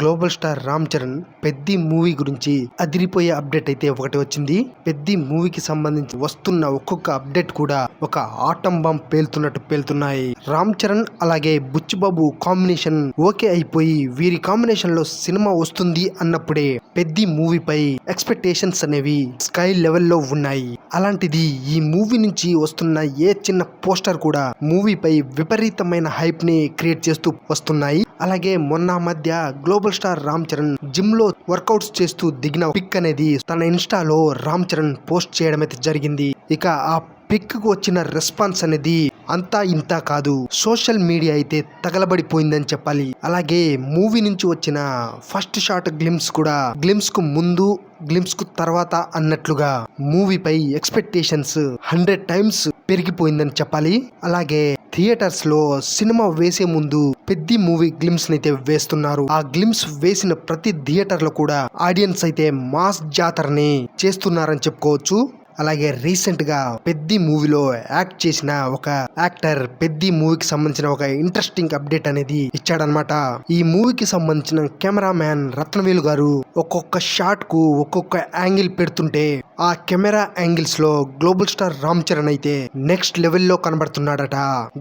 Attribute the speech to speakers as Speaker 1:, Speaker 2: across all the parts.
Speaker 1: Global star Ram Charan Peddi movie గురించి అదిరిపోయే update అయితే ఒకటి వచ్చింది. పెద్ది మూవీకి సంబంధించి వస్తున్న ఒక్కొక్క అప్డేట్ కూడా ఒక ఆటం బాంబ్ పేలుతున్నట్టు పేలుతున్నాయి. రామ్ చరణ్ అలాగే బుచ్చిబాబు కాంబినేషన్ ఓకే అయిపోయి వీరి కాంబినేషన్లో సినిమా వస్తుంది అన్నప్పుడే పెద్ది మూవీపై ఎక్స్పెక్టేషన్స్ అనేవి స్కై లెవెల్లో ఉన్నాయి. అలాంటిది ఈ మూవీ నుంచి వస్తున్న ఏ చిన్న పోస్టర్ కూడా మూవీపై విపరీతమైన హైప్ని క్రియేట్ చేస్తూ వస్తున్నాయి. అలాగే మొన్న మధ్య గ్లోబల్ స్టార్ రామ్ చరణ్ జిమ్లో వర్కౌట్స్ చేస్తూ దిగిన పిక్ అనేది తన ఇన్స్టాలో రామ్ చరణ్ పోస్ట్ చేయడం అయితే జరిగింది. ఇక ఆ పిక్కు వచ్చిన రెస్పాన్స్ అనేది అంతా ఇంత కాదు. సోషల్ మీడియా అయితే తగలబడిపోయిందని చెప్పాలి. అలాగే మూవీ నుంచి వచ్చిన ఫస్ట్ షాట్ గ్లిమ్స్ కూడా గ్లిమ్స్కు ముందు గ్లిమ్స్కు తర్వాత అన్నట్లుగా మూవీపై ఎక్స్పెక్టేషన్స్ హండ్రెడ్ టైమ్స్ పెరిగిపోయిందని చెప్పాలి. అలాగే థియేటర్స్లో సినిమా వేసే ముందు పెద్ద మూవీ గ్లిమ్స్ అయితే వేస్తున్నారు. ఆ గ్లిమ్స్ వేసిన ప్రతి థియేటర్లో కూడా ఆడియన్స్ అయితే మాస్ జాతరని చేస్తున్నారని చెప్పుకోవచ్చు. అలాగే రీసెంట్గా పెద్ది మూవీలో యాక్ట్ చేసిన ఒక యాక్టర్ పెద్ది మూవీకి సంబంధించిన ఒక ఇంట్రెస్టింగ్ అప్డేట్ అనేది ఇచ్చాడనమాట ఈ మూవీకి సంబంధించిన కెమెరా మ్యాన్ రత్నవేలు గారు ఒక్కొక్క షాట్కు ఒక్కొక్క యాంగిల్ పెడుతుంటే ఆ కెమెరా యాంగిల్స్లో గ్లోబల్ స్టార్ రామ్ చరణ్ అయితే నెక్స్ట్ లెవెల్లో కనబడుతున్నాడట.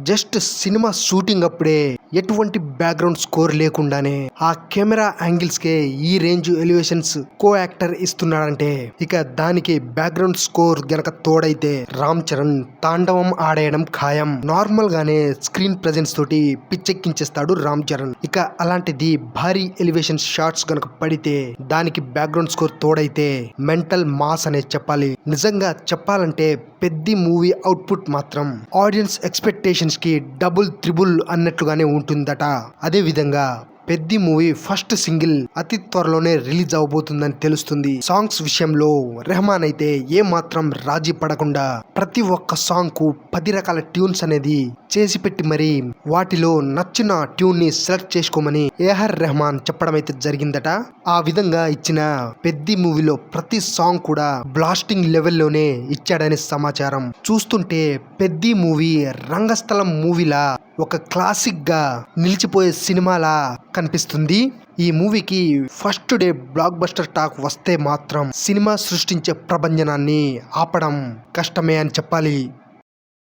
Speaker 1: జస్ట్ సినిమా షూటింగ్ అప్పుడే ఎటువంటి బ్యాక్గ్రౌండ్ స్కోర్ లేకుండానే ఆ కెమెరా యాంగిల్స్ కే ఈ రేంజ్ ఎలివేషన్స్ కో యాక్టర్ ఇస్తున్నాడంటే ఇక దానికి బ్యాక్గ్రౌండ్ స్కోర్ గనక తోడైతే రామ్ చరణ్ తాండవం ఆడేయడం ఖాయం. నార్మల్ గానే స్క్రీన్ ప్రెజెన్స్ తోటి పిచ్చెక్కించేస్తాడు రామ్ చరణ్. ఇక అలాంటిది భారీ ఎలివేషన్ షాట్స్ గనక పడితే దానికి బ్యాక్గ్రౌండ్ స్కోర్ తోడైతే మెంటల్ మాస్ అనే చెప్పాలి. నిజంగా చెప్పాలంటే పెద్ద మూవీ అవుట్పుట్ మాత్రం ఆడియన్స్ ఎక్స్పెక్టేషన్స్కి డబుల్ త్రిబుల్ అన్నట్లుగానే ఉంటుందట. అదే విధంగా పెద్ద మూవీ ఫస్ట్ సింగిల్ అతి త్వరలోనే రిలీజ్ అవబోతుందని తెలుస్తుంది. సాంగ్స్ విషయంలో రెహమాన్ అయితే ఏ మాత్రం రాజీ పడకుండా ప్రతి ఒక్క సాంగ్కు పది రకాల ట్యూన్స్ అనేది చేసి పెట్టి మరి వాటిలో నచ్చిన ట్యూన్ని సెలెక్ట్ చేసుకోమని ఏహర్ రెహమాన్ చెప్పడం అయితే జరిగిందట. ఆ విధంగా ఇచ్చిన పెద్ద మూవీలో ప్రతి సాంగ్ కూడా బ్లాస్టింగ్ లెవెల్లోనే ఇచ్చాడని సమాచారం. చూస్తుంటే పెద్ద మూవీ రంగస్థలం మూవీలా ఒక క్లాసిక్గా నిలిచిపోయే సినిమాలా కనిపిస్తుంది. ఈ మూవీకి first day blockbuster talk వస్తే మాత్రం సినిమా సృష్టించే ప్రభంజనాన్ని ఆపడం కష్టమే అని చెప్పాలి.